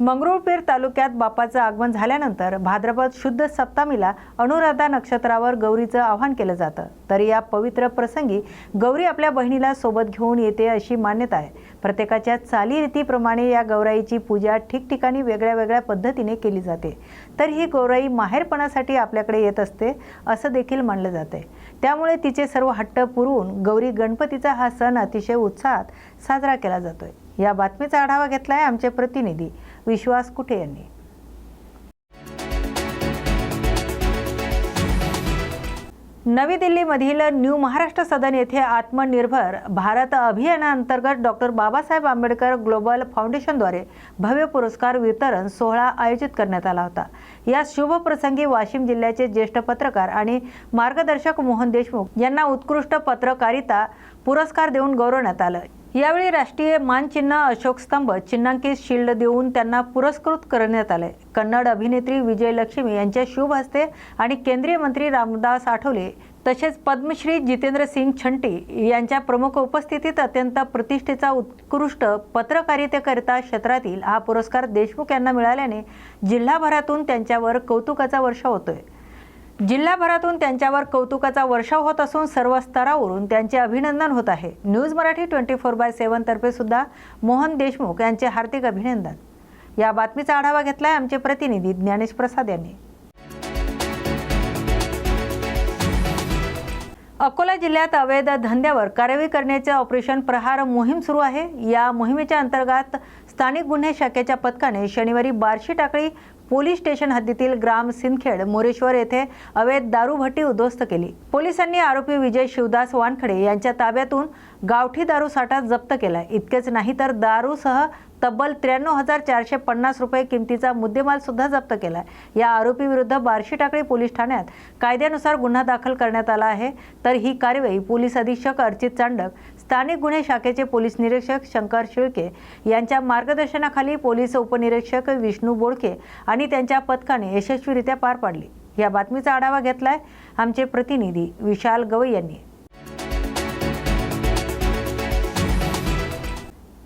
मंगरुळपीर तालुक्यात बापाचं आगमन झाल्यानंतर भाद्रपद शुद्ध सप्तमीला अनुराधा नक्षत्रावर गौरीचं आवाहन केलं जातं. तर या पवित्र प्रसंगी गौरी आपल्या बहिणीला सोबत घेऊन येते अशी मान्यता आहे. प्रत्येकाच्या चालीरीतीप्रमाणे या गौराईची पूजा ठिकठिकाणी वेगळ्या वेगळ्या पद्धतीने केली जाते. तर ही गौराई माहेरपणासाठी आपल्याकडे येत असते असं देखील मानलं जाते त्यामुळे तिचे सर्व हट्ट पुरवून गौरी गणपतीचा हा सण अतिशय उत्साहात साजरा केला जातोय. या बातमीचा आढावा घेतला आहे आमचे प्रतिनिधी विश्वास कुठे यांनी? नवी दिल्लीमधील न्यू महाराष्ट्र सदन येथे आत्मनिर्भर भारत अभियानाअंतर्गत डॉक्टर बाबासाहेब आंबेडकर ग्लोबल फाउंडेशनद्वारे भव्य पुरस्कार वितरण सोहळा आयोजित करण्यात आला होता. या शुभप्रसंगी वाशिम जिल्ह्याचे ज्येष्ठ पत्रकार आणि मार्गदर्शक मोहन देशमुख यांना उत्कृष्ट पत्रकारिता पुरस्कार देऊन गौरवण्यात आलं. यावेळी राष्ट्रीय मानचिन्ह अशोक स्तंभ चिन्हांकित शिल्ड देऊन त्यांना पुरस्कृत करण्यात आले. कन्नड अभिनेत्री विजयलक्ष्मी यांच्या शुभ हस्ते आणि केंद्रीय मंत्री रामदास आठवले तसेच पद्मश्री जितेंद्र सिंग छंटी यांच्या प्रमुख उपस्थितीत अत्यंत प्रतिष्ठेचा उत्कृष्ट पत्रकारितेकरिता क्षेत्रातील हा पुरस्कार देशमुख यांना मिळाल्याने जिल्हाभरातून त्यांच्यावर कौतुकाचा वर्षा होतोय. जिल्हाभरातून त्यांच्यावर कौतुकाचा वर्षाव होत असून सर्व स्तरावरून त्यांचे अभिनंदन होत आहे. News Marathi twenty four by seven तर्फे सुद्धा मोहन देशमुख यांचे हार्दिक अभिनंदन. या बातमीचा आढावा घेतलाय आमचे प्रतिनिधी ज्ञानेश प्रसाद यांनी. अकोला जिल्ह्यात अवैध धंद्यावर कारवाई करण्याचे ऑपरेशन प्रहार मोहीम सुरू आहे. या मोहिमेच्या अंतर्गत स्थानिक गुन्हे शाखेच्या पथकाने शनिवारी बार्शी टाकळी पोलीस स्टेशन हद्दीतील ग्राम सिंदखेड मोरेश्वर येथे अवैध दारूभट्टी उद्ध्वस्त केली. पोलिसांनी आरोपी विजय शिवदास वानखडे यांच्या ताब्यातून गावठी दारू साठा जप्त केला इतकेच नाही तर दारूसह तब्बल त्र्याण्णव हजार चारशे पन्नास रुपये किमतीचा मुद्देमाल सुद्धा जप्त केला आहे या आरोपी विरुद्ध बार्शी टाकळी पोलीस ठाण्यात कायद्यानुसार गुन्हा दाखल करण्यात आला आहे. तर ही कार्यवाही पोलीस अधीक्षक अर्चित चांडक स्थानिक गुन्हे शाखेचे पोलीस निरीक्षक शंकर शिळके यांच्या मार्गदर्शनाखाली पोलीस उपनिरीक्षक विष्णू बोडके आणि त्यांच्या पथकाने यशस्वीरित्या पार पाडली. या बातमीचा आढावा घेतलाय आमचे प्रतिनिधी विशाल गवई यांनी.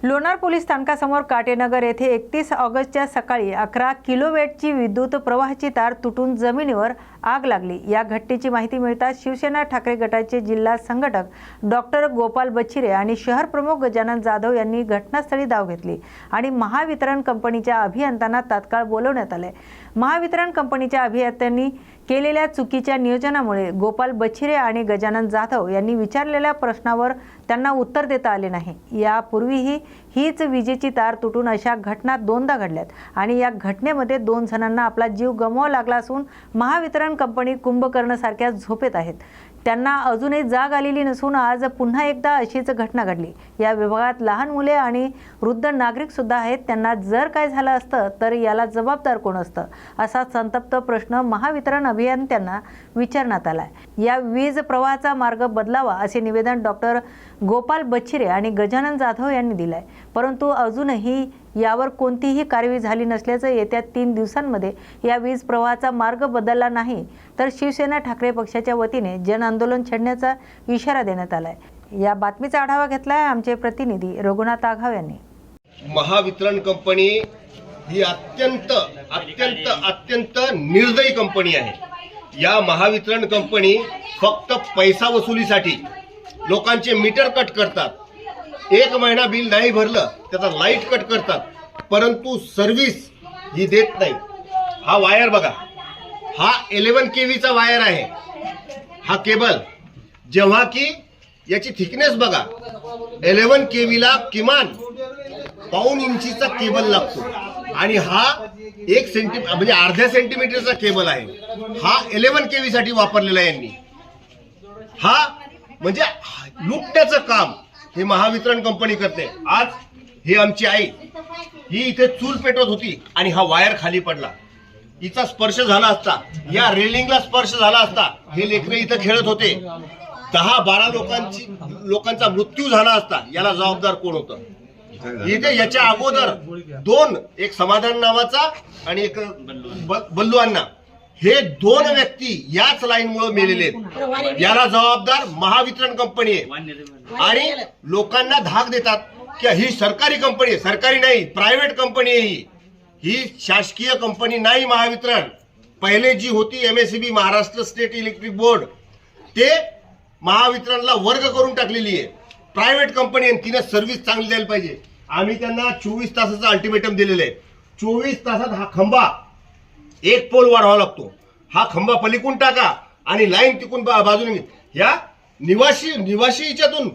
लोणार पोलीस स्थानकासमोर काटेनगर येथे एकतीस ऑगस्टच्या सकाळी अकरा किलोवेटची विद्युत प्रवाहाची तार तुटून जमिनीवर आग लागली. या घटनेची माहिती मिळताच शिवसेना ठाकरे गटाचे जिल्हा संघटक डॉक्टर गोपाल बच्छिरे आणि शहर प्रमुख गजानन जाधव यांनी घटनास्थळी धाव घेतली आणि महावितरण कंपनीच्या अभियंत्यांना तात्काळ बोलवण्यात आले. महावितरण कंपनीच्या अभियंत्यांनी केलेल्या चुकीच्या नियोजनामुळे गोपाल बच्छिरे आणि गजानन जाधव यांनी विचारलेल्या प्रश्नावर त्यांना उत्तर देता आले नाही. यापूर्वीही हीच विजेची तार तुटून अशा घटना दोनदा घडल्यात. आणि या घटनेमध्ये दोन जणांना आपला जीव गमवावा लागला असून महावितरण कंपनी कुंभकर्णसारख्या झोपेत आहेत. त्यांना अजूनही जाग आलेली नसून आज पुन्हा एकदा अशीच घटना घडली. या विभागात लहान मुले आणि वृद्ध नागरिक सुद्धा आहेत. त्यांना जर काय झालं असतं तर याला जबाबदार कोण असतं? असा संतप्त प्रश्न महावितरण अभियंत्यांना विचारण्यात आला या वीज प्रवाहाचा मार्ग बदलावा असे निवेदन डॉक्टर गोपाल बच्छिरे आणि गजानन जाधव यांनी दिलंय. परंतु अजूनही यावर कोणतीही कारवाई झाली नसल्याचं येत्या तीन दिवसांमध्ये या वीज प्रवाहाचा मार्ग बदलला नाही तर शिवसेना ठाकरे पक्षाच्या वतीने जन आंदोलन छेडण्याचा इशारा देण्यात आलाय. या बातमीचा आढावा घेतलाय आमचे प्रतिनिधी रघुनाथ आघाव यांनी. महावितरण कंपनी ही अत्यंत अत्यंत अत्यंत निर्दयी कंपनी आहे. या महावितरण कंपनी फक्त पैसा वसुलीसाठी लोकांचे मीटर कट करतात. एक महिना बिल नाही भरलं त्याचा लाइट कट करतात. परंतु सर्व्हिस ही देत नाही. हा वायर बघा. हा एलेवन के व्हीचा वायर आहे. हा केबल जेव्हा की याची थिकनेस बघा. एलेवन के व्हीला किमान पाऊन इंचीचा केबल लागतो. आणि हा एक सेंटी म्हणजे अर्ध्या सेंटीमीटरचा केबल आहे. हा इलेवन के व्हीसाठी वापरलेला यांनी. हा म्हणजे लुटण्याचं काम. हे महावितरण कंपनी करते. आज ही आमची आई ही इथे चूल पेटवत होती आणि हा वायर खाली पडला. हिचा स्पर्श झाला असता या रेलिंगला स्पर्श झाला असता हे लेकरे इथं खेळत होते. दहा बारा लोकांची लोकांचा मृत्यू झाला असता याला जबाबदार कोण होतं? इथे याच्या अगोदर दोन एक समाधान नावाचा आणि एक ब- बल्लू अण्णा. हे दोन व्यक्ती याच लाईन मुळे मेलेले आहेत. याला जबाबदार महावितरण कंपनी आहे. आणि लोकांना धाक देतात की ही सरकारी कंपनी आहे. सरकारी नाही प्रायव्हेट कंपनी आहे ही. ही शासकीय कंपनी नाही महावितरण. पहिले जी होती M S B Maharashtra state electric board ते महावितरणला वर्ग करून टाकलेली आहे. प्रायव्हेट कंपनी आहे तिने सर्व्हिस चांगली द्यायला पाहिजे. आम्ही त्यांना चोवीस तासाचं अल्टिमेटम दिलेलं आहे. चोवीस तासात हा खंबा एक पोल वाढवावा लागतो. हा खंबा पलीकडून टाका आणि लाईन तिकून बा- बाजूने. या निवासी निवासी याच्यातून.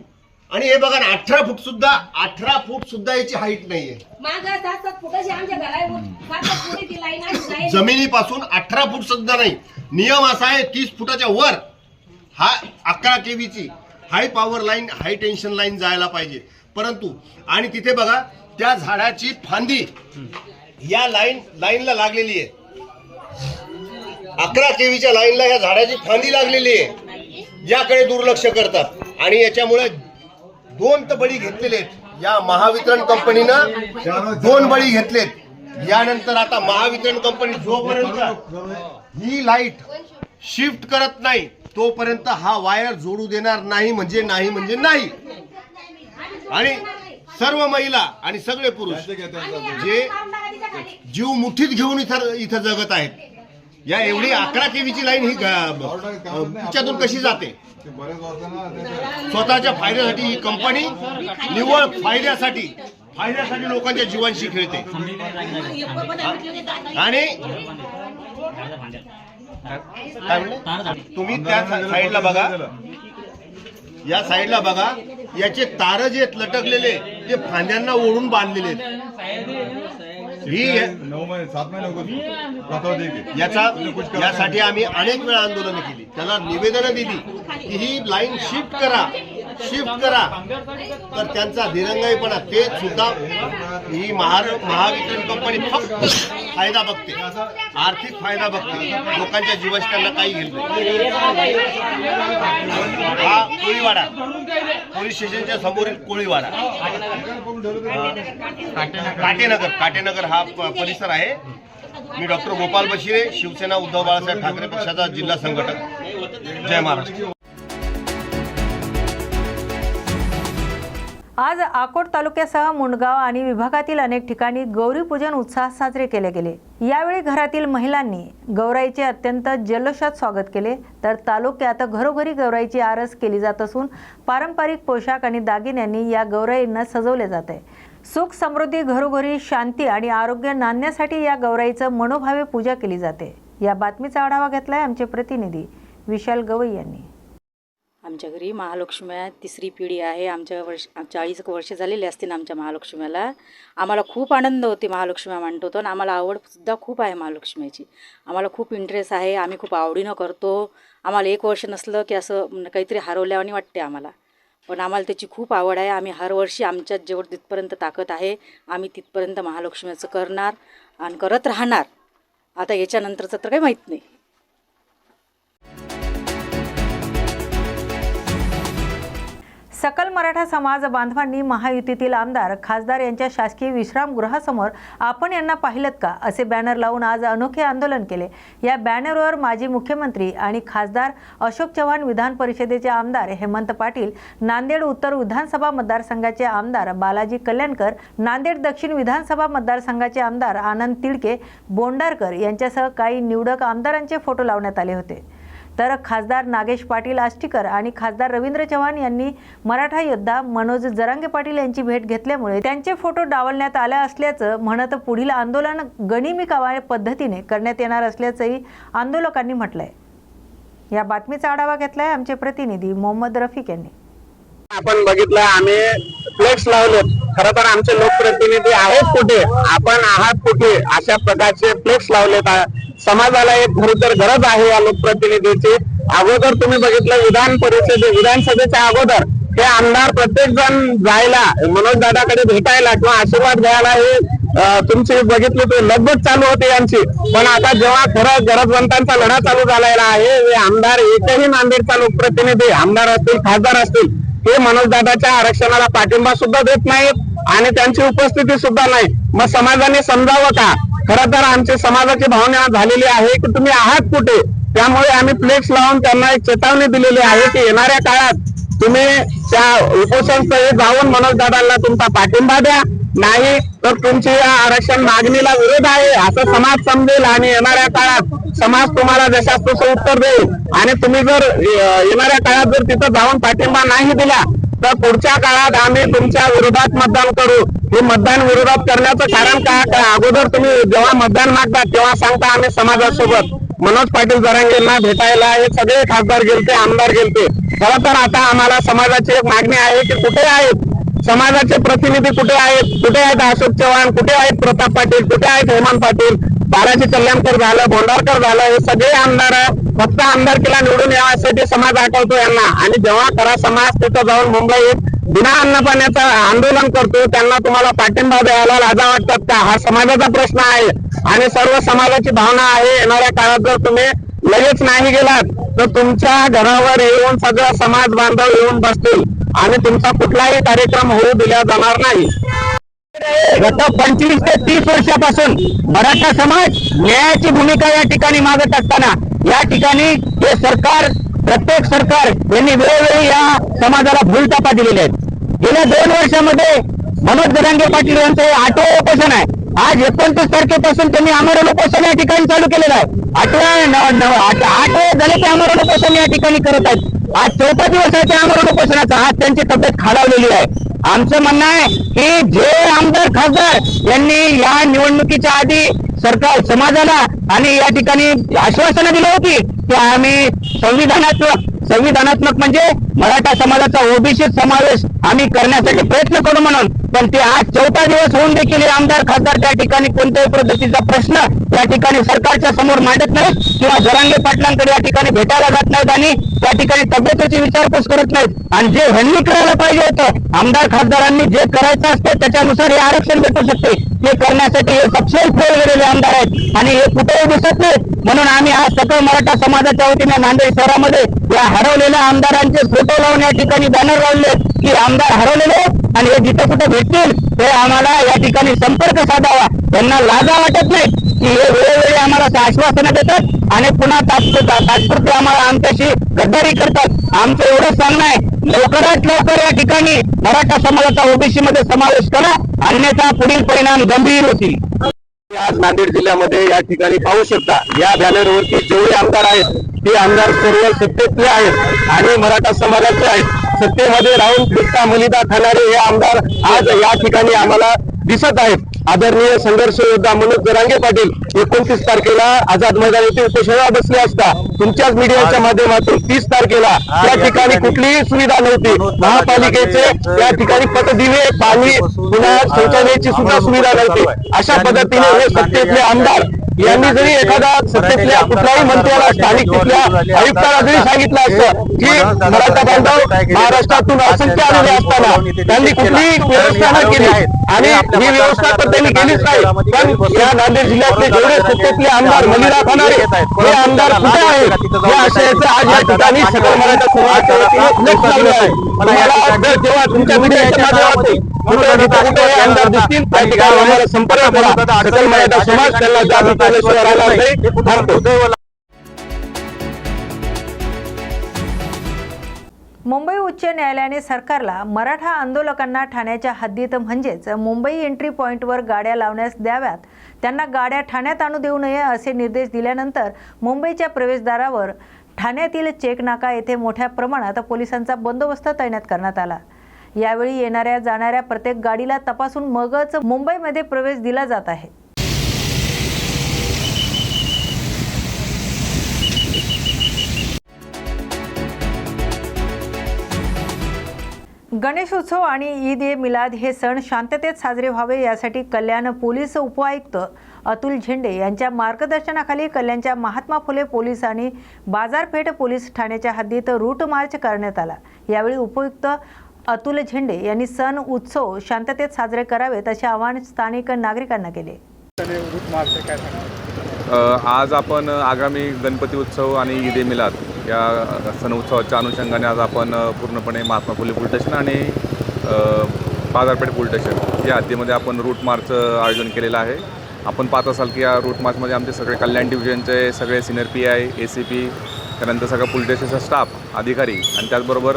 आणि हे बघा ना अठरा फूट सुद्धा अठरा फूट सुद्धा याची हाईट नाहीये. माग सात सात फुटाची आमच्या घरावर सात सात फुटी ती लाईन आहे लाईन जमिनीपासून अठरा फूट सुद्धा नाही. नियम असा आहे तीस फुटाच्या वर हा अकरा केवीची high power line high tension line जायला पाहिजे. परंतु आणि तिथे बघा त्या झाडाची फांदी या लाईन लाईनला लागलेली आहे. अकरा केवीच्या लाईनला या झाडाची फांदी लागलेली आहे. याकडे दुर्लक्ष करतात. आणि याच्यामुळे दोन तर बळी घेतलेले आहेत या महावितरण कंपनीनं दोन बळी घेतलेत. यानंतर आता महावितरण कंपनी जोपर्यंत ही लाइट शिफ्ट करत नाही तोपर्यंत हा वायर जोडू देणार नाही म्हणजे नाही म्हणजे नाही. आणि सर्व महिला आणि सगळे पुरुष जे जीव मुठीत घेऊन इथं इथं जगत आहेत. या एवढी अकरा केवीची लाईन ही तिच्यातून कशी जाते? स्वतःच्या फायद्यासाठी ही कंपनी निव्वळ फायद्यासाठी फायद्यासाठी लोकांच्या जीवांशी खेळते. आणि काय म्हणले? तुम्ही त्या साईडला बघा. या साईडला बघा. याचे तार जे लटकलेले ते फांद्यांना ओढून बांधलेले आहेत. ही नऊ महिने सात महिने गए बताओ देखिए याचा यासाठी आम्ही अनेक वेळा आंदोलनं केली. त्याला निवेदनं दिली की ही लाईन शिफ्ट करा. शिफ्ट करा. तर त्यांचा दिरंगाईपणा ते सुद्धा ही महार महावितरण कंपनी फक्त फायदा बघते. आर्थिक फायदा बघते. लोकांच्या जीवाशी त्यांना काही घेत नाही. हा कोळीवाडा. पोलीस स्टेशनच्या समोरील कोळीवाडा. काटेनगर. काटेनगर हा प- परिसर आहे. मी डॉक्टर गोपाल बशिरे शिवसेना उद्धव बाळासाहेब ठाकरे पक्षाचा जिल्हा संघटक. जय महाराष्ट्र. आज अकोट तालुक्यासह मुंडगाव आणि विभागातील अनेक ठिकाणी गौरीपूजन उत्साहात साजरे केले गेले. यावेळी घरातील महिलांनी गौराईचे अत्यंत जल्लोषात स्वागत केले. तर तालुक्यात घरोघरी गौराईची आरस केली जात असून पारंपरिक पोशाख आणि दागिन्यांनी या गौराईंना सजवले जात. आहे सुख समृद्धी घरोघरी शांती आणि आरोग्य नांदण्यासाठी या गौराईचं मनोभावे पूजा केली जाते. या बातमीचा आढावा घेतलाय आमचे प्रतिनिधी विशाल गवई यांनी. आमच्या घरी महालक्ष्म्या तिसरी पिढी आहे. आमच्या वर्ष चाळीस वर्ष झालेली असतील आमच्या महालक्ष्म्याला आम्हाला खूप आनंद होते महालक्ष्म्या मांडतो आणि आम्हाला आवडसुद्धा खूप आहे महालक्ष्म्याची आम्हाला खूप इंटरेस्ट आहे. आम्ही खूप आवडीनं करतो. आम्हाला एक वर्ष नसलं की असं काहीतरी हरवल्यावानी वाटते आम्हाला. पण आम्हाला त्याची खूप आवड आहे. आम्ही हर वर्षी आमच्यात जेवढं तिथपर्यंत ताकद आहे आम्ही तिथपर्यंत महालक्ष्म्याचं करणार आणि करत राहणार. आता याच्यानंतरचं तर काही माहीत नाही. सकल मराठा समाज बांधवांनी महायुतीतील आमदार खासदार यांच्या शासकीय विश्रामगृहासमोर आपण यांना पाहिलं का असे बॅनर लावून आज अनोखे आंदोलन केले. या बॅनरवर माजी मुख्यमंत्री आणि खासदार अशोक चव्हाण विधान परिषदेचे आमदार हेमंत पाटील नांदेड उत्तर विधानसभा मतदारसंघाचे आमदार बालाजी कल्याणकर नांदेड दक्षिण विधानसभा मतदारसंघाचे आमदार आनंद तिडके बोंडारकर यांच्यासह काही निवडक आमदारांचे फोटो लावण्यात आले होते. तर खासदार नागेश पाटील आष्टीकर आणि खासदार रवींद्र चव्हाण यांनी मराठा योद्धा मनोज जरांगे पाटील यांची भेट घेतल्यामुळे त्यांचे फोटो डावलण्यात आले असल्याचं म्हणत पुढील आंदोलन गनिमी कावा पद्धतीने करण्यात येणार असल्याचंही आंदोलकांनी म्हटलंय. या बातमीचा आढावा घेतलाय आमचे प्रतिनिधी मोहम्मद रफिक यांनी. आपण बघितलं आम्ही फ्लेक्स लावले खर तर आमचे लोकप्रतिनिधी आहेत कुठे? आपण आहात कुठे? अशा प्रकारचे फ्लेक्स लावलेत. समाजाला एक खर गरज आहे या लोकप्रतिनिधीची. अगोदर तुम्ही बघितलं विधान परिषदे विधानसभेच्या अगोदर हे आमदार प्रत्येक जण जायला मनोज दादाकडे भेटायला किंवा आशीर्वाद घ्यायला हे तुमची बघितली ते लगबग चालू होती यांची. पण आता जेव्हा खरं गरजवंतांचा लढा चालू झालेला आहे हे आमदार एकही नांदेडचा लोकप्रतिनिधी आमदार असतील खासदार असतील हे मनोजदादाच्या आरक्षणाला पाठिंबा सुद्धा देत नाहीत आणि त्यांची उपस्थिती सुद्धा नाही. मग समाजाने समजावं का? खरं तर आमच्या समाजाची भावना झालेली आहे की तुम्ही आहात कुठे? त्यामुळे आम्ही फ्लेक्स लावून त्यांना एक चेतावणी दिलेली आहे की येणाऱ्या काळात तुम्ही त्या उपोषण जाऊन जाऊन मनोजदादांना तुमचा पाठिंबा द्या. नाही तर तुमची या आरक्षण मागणीला विरोध आहे. असं समाज समजेल आणि येणाऱ्या काळात समाज तुम्हाला जशास तसं उत्तर देईल. आणि तुम्ही जर येणाऱ्या काळात जर तिथं जाऊन पाठिंबा नाही दिला तर पुढच्या काळात आम्ही तुमच्या विरोधात मतदान करू. हे मतदान विरोधात करण्याचं कारण काय? अगोदर तुम्ही जेव्हा मतदान मागता तेव्हा सांगता आम्ही समाजासोबत. मनोज पाटील जरांगेंना भेटायला हे सगळे खासदार गेलते आमदार गेलते. खरं तर आता आम्हाला समाजाची एक मागणी आहे की कुठे आहेत? समाजाचे प्रतिनिधी कुठे आहेत? कुठे आहेत अशोक चव्हाण? कुठे आहेत प्रताप पाटील? कुठे आहेत हेमंत पाटील? बाराजी कल्याणकर झालं भोंडारकर झालं हे सगळे आमदार फक्त आमदारकीला निवडून यासाठी समाज आठवतो यांना. आणि जेव्हा खरा समाज तिथं जाऊन मुंबईत बिना अन्न पाण्याचं आंदोलन करतो त्यांना तुम्हाला पाठिंबा द्यायला लाजा वाटतात का? हा समाजाचा प्रश्न आहे आणि सर्व समाजाची भावना आहे. येणाऱ्या काळात जर तुम्ही लगेच नाही गेलात तर तुमच्या घरावर येऊन सगळं समाज बांधव येऊन बसतील आणि तुमचा कुठलाही कार्यक्रम होऊ दिला जाणार नाही. गत पंचवीस ते तीस वर्षापासून मराठा समाज न्यायाची भूमिका या ठिकाणी मागत असताना या ठिकाणी हे सरकार प्रत्येक सरकार यांनी वेळोवेळी या समाजाला भूलतापा दिलेले आहेत. गेल्या दोन वर्षामध्ये मनोज जरांगे पाटील यांचं हे आठवं उपोषण आहे. आज एकोणतीस तारखेपासून त्यांनी आमरण उपोषण या ठिकाणी चालू केलेलं आहे. आठव्या आठवे आठ झाले ते आमरण उपोषण या ठिकाणी करत आहेत. आज चौथा दिवस आहे त्या आमरण उपोषणाचा आज त्यांची तब्येत खालावलेली आहे. आमचं म्हणणं आहे की जे आमदार खासदार यांनी या निवडणुकीच्या आधी सरकार समाजाला आणि या ठिकाणी आश्वासनं दिली होती की आम्ही संविधानात्मक संविधानात्मक म्हणजे मराठा समाजाचा ओबीसी समावेश आम्ही करण्यासाठी प्रयत्न करू म्हणून. पण ते आज चौथा दिवस होऊन देखील हे आमदार खासदार त्या ठिकाणी कोणत्याही पद्धतीचा प्रश्न त्या ठिकाणी सरकारच्या समोर मांडत नाहीत किंवा जरांगे पाटलांकडे या ठिकाणी भेटायला जात नाहीत आणि त्या ठिकाणी तब्येतीची विचारपूस करत नाहीत. आणि जे ह्यांनी करायला पाहिजे होतं आमदार खासदारांनी जे करायचं असतं त्याच्यानुसार हे आरक्षण भेटू शकते. ते करण्यासाठी हे सक्षम फेल गेलेले आमदार आहेत आणि हे कुठेही दिसत नाहीत. म्हणून आम्ही आज सकल मराठा समाजाच्या वतीने नांदेड शहरामध्ये या हरवलेल्या आमदारांचे फोटो लावून या ठिकाणी बॅनर लावले की आमदार हरवलेले आहेत. आणि हे जिथे कुठे भेटतील ते आम्हाला या ठिकाणी संपर्क साधावा. त्यांना लाजा वाटत नाही की हे वेळोवेळी आम्हाला आश्वासनं देतात आणि पुन्हा तात्पुरते आम्हाला आमच्याशी गद्दारी करतात. आमचं एवढं सांगणं आहे लवकरात लवकर या ठिकाणी मराठा समाजाचा ओबीसी मध्ये समावेश करा अन्यथा पुढील परिणाम गंभीर होतील. आज नांदेड जिल्ह्यामध्ये या ठिकाणी पाहू शकता. या बॅनरवरती जेवढे आमदार आहेत ते आमदार सर्व सत्तेतले आहेत आणि मराठा समाजाचे आहेत. सत्तेमध्ये राहून बिट्टा मलिदा खाणारे हे आमदार आज या ठिकाणी आम्हाला दिसत आहेत. आदरणीय संघर्ष योद्धा मनोज जरांगे पाटील एकोणतीस तारखेला आझाद मैदान येथे उपोषणाला बसले असता तुमच्याच मीडियाच्या माध्यमातून तीस तारखेला त्या ठिकाणी कुठलीही सुविधा नव्हती. महापालिकेचे त्या ठिकाणी पटदिवे पाणी पुन्हा शौचालयाची सुद्धा सुविधा नव्हती. अशा पद्धतीने हे सत्तेतले आमदार यांनी जरी एखादा सत्तेतल्या कुठल्याही मंत्र्याला स्थानिक तिथल्या आयुक्ताला जरी सांगितलं असतं की मराठा बांधव महाराष्ट्रातून असंख्य आलेले असताना त्यांनी कुठलीही व्यवस्था न केली. आणि ही व्यवस्था तर त्यांनी केलीच नाही. पण या नांदेड जिल्ह्यातले जेवढे सत्तेतले आमदार मलिरा खाणारे हे आमदार कुठे आहेत? या आशयाचं आज या ठिकाणी सकल मराठा समाजाच्या वतीने जेव्हा तुमच्या मीडियाच्या माध्यमातून मुंबई उच्च न्यायालयाने सरकारला मराठा आंदोलकांना ठाण्याच्या हद्दीत म्हणजेच मुंबई एंट्री पॉईंटवर गाड्या लावण्यास द्याव्यात. त्यांना गाड्या ठाण्यात आणू देऊ नये असे निर्देश दिल्यानंतर मुंबईच्या प्रवेशद्वारावर ठाण्यातील चेक नाका येथे मोठ्या प्रमाणात पोलिसांचा बंदोबस्त तैनात करण्यात आला. यावेळी येणाऱ्या जाणाऱ्या प्रत्येक गाडीला तपासून मगच मुंबईमध्ये प्रवेश दिला जात आहे. गणेशोत्सव आणि ईद ए मिलाद हे सण शांततेत साजरे व्हावे यासाठी कल्याण पोलीस उपआयुक्त अतुल झेंडे यांच्या मार्गदर्शनाखाली कल्याणच्या महात्मा फुले पोलीस आणि बाजारपेठ पोलीस ठाण्याच्या हद्दीत रूट मार्च करण्यात आला. यावेळी उपयुक्त अतुल झेंडे यांनी सण उत्सव शांततेत साजरे करावेत असे आवाहन स्थानिक नागरिकांना केले. आज आपण आगामी गणपती उत्सव आणि ईद ए मिलाद या सण उत्सवाच्या अनुषंगाने आज आपण पूर्णपणे महात्मा फुले पोलीस स्टेशन आणि बाजारपेठ पोलीस स्टेशन या हद्दीमध्ये आपण रूट मार्च आयोजन केलेलं आहे. आपण पाहत असाल की या रूट मार्चमध्ये आमचे सगळे कल्याण डिव्हिजनचे सगळे senior P I A C P त्यानंतर सगळं पोलीस स्टेशनचा स्टाफ अधिकारी आणि त्याचबरोबर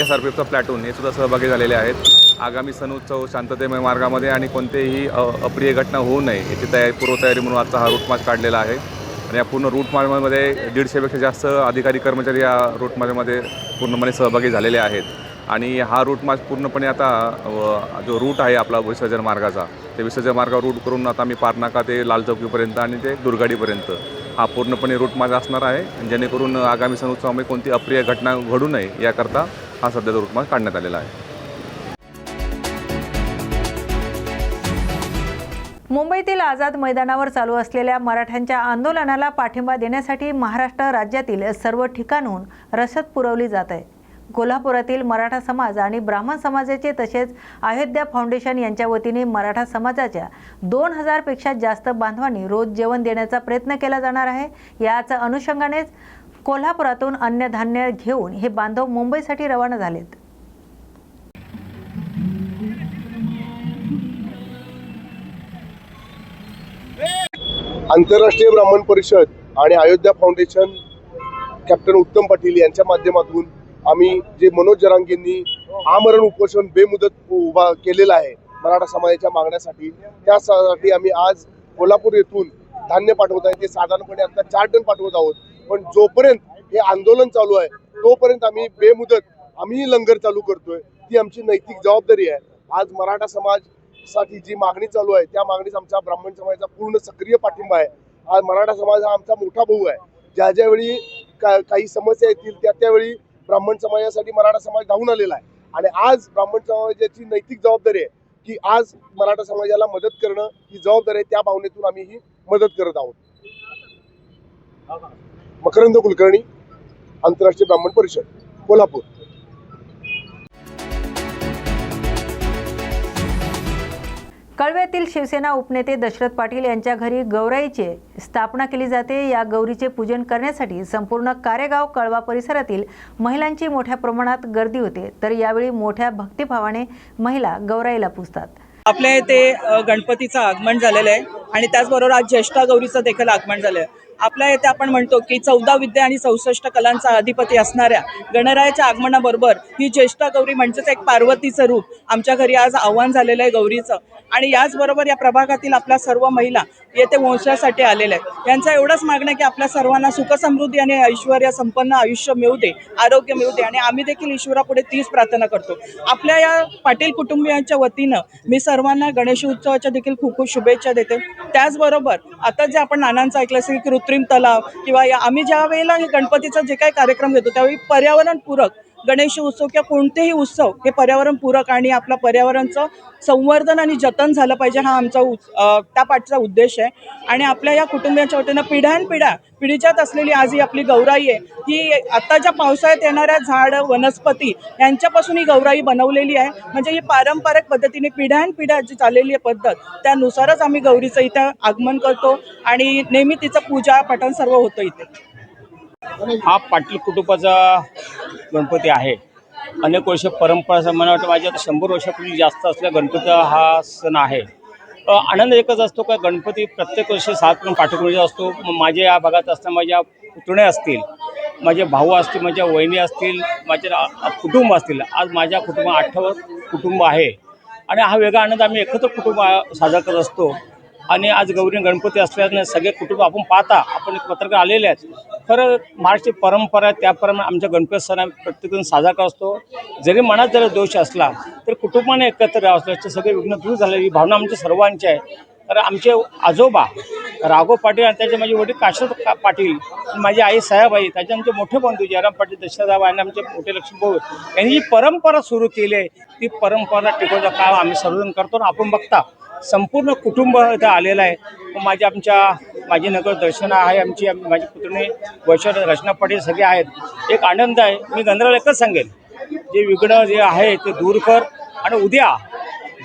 एस आर पी एफचा प्लॅटून हे सुद्धा सहभागी झालेले आहेत. आगामी सण उत्सव शांततेमय मार्गामध्ये आणि कोणतेही अप्रिय घटना होऊ नये याची तयारी पूर्वतयारी म्हणून आजचा हा रूट मार्च काढलेला आहे. आणि या पूर्ण रूट मार्चमध्ये दीडशेपेक्षा जास्त अधिकारी कर्मचारी या रूट मार्चमध्ये पूर्णपणे सहभागी झालेले आहेत. आणि हा रूट मार्च पूर्णपणे आता जो रूट आहे आपला विसर्जन मार्गाचा ते विसर्जन मार्गावर रूट करून आता आम्ही पारनाका ते लाल चौकीपर्यंत आणि ते दुर्गाडीपर्यंत हा पूर्णपणे रूट मार्च असणार आहे. जेणेकरून आगामी सण उत्सवामध्ये कोणती अप्रिय घटना घडू नये याकरता हा सध्याचा रूट माझा काढण्यात आलेला आहे. मुंबईतील आझाद मैदानावर चालू असलेल्या मराठ्यांच्या आंदोलनाला पाठिंबा देण्यासाठी महाराष्ट्र राज्यातील सर्व ठिकाणून रसद पुरवली जात आहे. कोल्हापुरातील मराठा समाज आणि ब्राह्मण समाजाचे तसेच अयोध्या फाउंडेशन यांच्या वतीने मराठा समाजाच्या दोन हजारपेक्षा जास्त बांधवांनी रोज जेवण देण्याचा प्रयत्न केला जाणार आहे. याच अनुषंगानेच कोल्हापुरातून अन्नधान्य घेऊन हे बांधव मुंबईसाठी रवाना झालेत. आंतरराष्ट्रीय ब्राह्मण परिषद आणि अयोध्या फाउंडेशन कॅप्टन उत्तम पाटील यांच्या माध्यमातून आम्ही जे मनोज जरांगेंनी आमरण उपोषण बेमुदत उभा केलेलं आहे मराठा समाजाच्या मागण्यासाठी त्यासाठी आम्ही आज कोल्हापूर येथून धान्य पाठवत आहे. ते साधारणपणे आता चार टन पाठवत आहोत. पण जोपर्यंत हे आंदोलन चालू आहे तोपर्यंत आम्ही बेमुदत आम्ही लंगर चालू करतोय. ती आमची नैतिक जबाबदारी आहे. आज मराठा समाजसाठी जी मागणी चालू आहे त्या मागणीस आमच्या ब्राह्मण समाजाचा पूर्ण सक्रिय पाठिंबा आहे. आज मराठा समाज हा आमचा मोठा भाऊ आहे. ज्या ज्यावेळी का काही समस्या येतील त्या त्यावेळी ब्राह्मण समाजासाठी मराठा समाज धावून आलेला आहे. आणि आज ब्राह्मण समाजाची नैतिक जबाबदारी आहे की आज मराठा समाजाला मदत करणं ही जबाबदारी आहे. त्या भावनेतून आम्ही ही मदत करत आहोत. मकरंद कुलकर्णी आंतरराष्ट्रीय ब्राह्मण परिषद कोल्हापूर. कळव्यातील शिवसेना उपनेते दशरथ पाटील यांच्या घरी गौराईचे स्थापना केली जाते. या गौरीचे पूजन करण्यासाठी संपूर्ण कारेगाव कळवा परिसरातील महिलांची मोठ्या प्रमाणात गर्दी होते. तर यावेळी मोठ्या भक्तिभावाने महिला गौराईला पूजतात. आपल्या इथे गणपतीचं आगमन झालेलं आहे आणि त्याचबरोबर आज ज्येष्ठा गौरीचं देखील आगमन झालं आहे आपल्या येथे आपण म्हणतो की चौदा विद्या आणि चौसष्ट कलांचा अधिपती असणाऱ्या गणरायाच्या आगमनाबरोबर ही ज्येष्ठा गौरी म्हणजेच एक पार्वतीचं रूप आमच्या घरी आज आव्हान झालेलं आहे गौरीचं. आणि याचबरोबर या प्रभागातील आपल्या सर्व महिला येथे वंशासाठी आलेल्या आहेत. यांचा एवढंच मागणं आहे की आपल्या सर्वांना सुखसमृद्धी आणि ऐश्वर संपन्न आयुष्य मिळू दे आरोग्य मिळू दे. आणि आम्ही देखील ईश्वरापुढे तीच प्रार्थना करतो. आपल्या या पाटील कुटुंबियांच्या वतीनं मी सर्वांना गणेश उत्सवाच्या देखील खूप खूप शुभेच्छा देते. त्याचबरोबर आता जे आपण नानांचं ऐकलं असेल की कृत्रिम तलाव किंवा या आम्ही ज्या वेळेला हे गणपतीचा जे काही कार्यक्रम घेतो त्यावेळी पर्यावरणपूरक गणेश उत्सव किंवा कोणतेही उत्सव हे पर्यावरणपूरक आणि आपलं पर्यावरणचं संवर्धन आणि जतन झालं पाहिजे हा आमचा उच- त्या पाठचा उद्देश आहे. आणि आपल्या या कुटुंबियांच्या वतीनं पिढ्यानपिढ्या पिढीच्यात असलेली आज ही आपली गौराई आहे ही आत्ताच्या पावसाळ्यात येणाऱ्या झाड वनस्पती यांच्यापासून ही गौराई बनवलेली आहे. म्हणजे ही पारंपरिक पद्धतीने पिढ्यानपिढ्या जी चाललेली आहे पद्धत त्यानुसारच आम्ही गौरीचं इथं आगमन करतो आणि नेहमी तिचं पूजा पठण सर्व होतं इथे. हा पाटील कुटुंबाचा गणपती आहे. अनेक वर्ष परंपरा मला वाटतं माझ्या शंभर वर्षापूर्वी जास्त असलेला गणपती हा सण आहे. आनंद एकच असतो का गणपती प्रत्येक वर्षी सात पण पाठवण्याचा असतो. माझ्या या भागात असताना माझ्या पुतणे असतील माझे भाऊ असतील माझ्या वहिनी असतील माझे कुटुंब असतील. आज माझ्या कुटुंबात अठ्ठावन्न कुटुंब आहे. आणि हा वेगळा आनंद आम्ही एकत्र कुटुंब साजरा करत असतो. आणि आज गौरी गणपती असल्याने सगळे कुटुंब आपण पाहता आपण एक पत्रकार आलेले आहेत. खरं महाराष्ट्री परंपरा आहे त्याप्रमाणे आमच्या गणपती सण आम्ही प्रत्येकजण साजरा करत. असतो जरी मनात जरी दोष असला तर कुटुंबाने एकत्र असल्याचे सगळे विघ्न दूर झाले. ही भावना आमच्या सर्वांची आहे. तर आमचे आजोबा राघव पाटील आणि त्याचे माझे वडील काशीनाथ पाटील माझी आई साहेबाई त्याचे आमचे मोठे बंधू जयराम पाटील दशरथाबा आणि आमचे मोठे लक्ष्मीभाऊ यांनी जी परंपरा सुरू केली आहे ती परंपरा टिकवण्याचं काम आम्ही सर्वजण करतो आणि आपण बघता संपूर्ण कुटुंब इथं आलेलं आहे. माझ्या आमच्या माझी नगर दर्शना आहे आमची माझी पुतणी वैश्वर रचना पाटील सगळे आहेत. एक आनंद आहे. मी गंधराला एकच सांगेन जे विघ्न जे आहे ते दूर कर आणि उद्या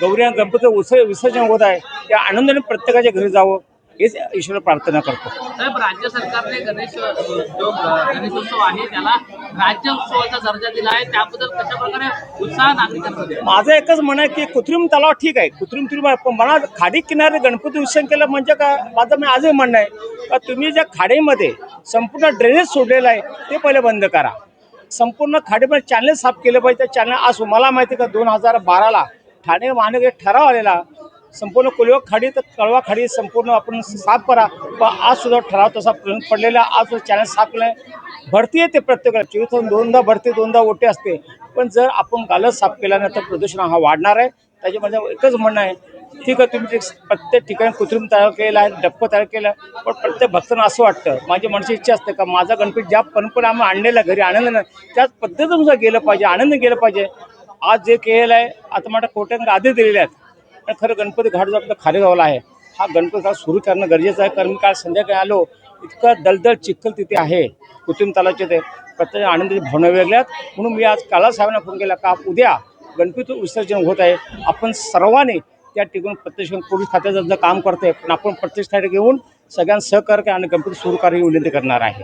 गौरी आणि गणपती उत्सव विसर्जन होत आहे. त्या आनंदाने प्रत्येकाच्या घरी जावं हेच ईश्वर प्रार्थना करतो. साहेब राज्य सरकारने गणेश जो गणेशोत्सव आहे त्याला राज्य उत्सवाचा दर्जा दिला आहे. त्याबद्दल कशा प्रकारे उत्साह नागरिकांमध्ये माझं एकच म्हणणं आहे की कृत्रिम तलाव ठीक आहे. कृत्रिम तलाव पण मला खाडी किनारे गणपती विसर्जन केलं म्हणजे का? माझं मी आजही म्हणणं आहे का तुम्ही ज्या खाडीमध्ये संपूर्ण ड्रेनेज सोडलेलं आहे ते पहिले बंद करा. संपूर्ण खाडीमध्ये चॅनल साफ केलं पाहिजे. त्या चॅनल आज मला माहिती आहे का दोन हजार बाराला ठाणे महानगर ठराव आलेला संपूर्ण कोलिवा खाडी तर कळवा खाडी संपूर्ण आपण साफ करा. पण आज सुद्धा ठराव तसा पडलेला आज चॅनल साफ केलं भरती येते प्रत्येकाला. चोवीस दोनदा भरती दोनदा ओटे असते. पण जर आपण गालच साफ केला ना तर प्रदूषण हा वाढणार आहे. त्याच्यामध्ये एकच म्हणणं आहे. ठीक आहे तुम्ही प्रत्येक ठिकाणी कृत्रिम तयार केलं आहे डप्प तयार केलं आहे. पण प्रत्येक भक्तांना असं वाटतं माझी मनशी इच्छा असते का माझा गणपती ज्या परंपरा आम्ही आणलेला घरी आनंद नाही त्याच पद्धतीनुसार गेलं पाहिजे आनंद गेलं पाहिजे. आज जे केलेलं आहे आता माझ्या कोट्यांना आधी दिलेले आहेत. पण खरं गणपती घाट जो आपला खारेगावला आहे हा गणपती घाट सुरू करणं गरजेचं आहे. कारण मी काल संध्याकाळी आलो इतकं दलदल चिखल तिथे आहे कृत्रिम तलाचे ते. प्रत्येक आनंदाची भावना वेगळ्यात. म्हणून मी आज काला साहेबांना फोन केला का उद्या गणपतीचं विसर्जन होत आहे. आपण सर्वांनी त्या ठिकाणी प्रत्यक्ष पोलीस खात्याचं जर काम करते पण आपण प्रत्यक्ष ठिकाणी घेऊन सगळ्यांना सहकार्य आणि गणपती सुरू करायची विनंती करणार आहे.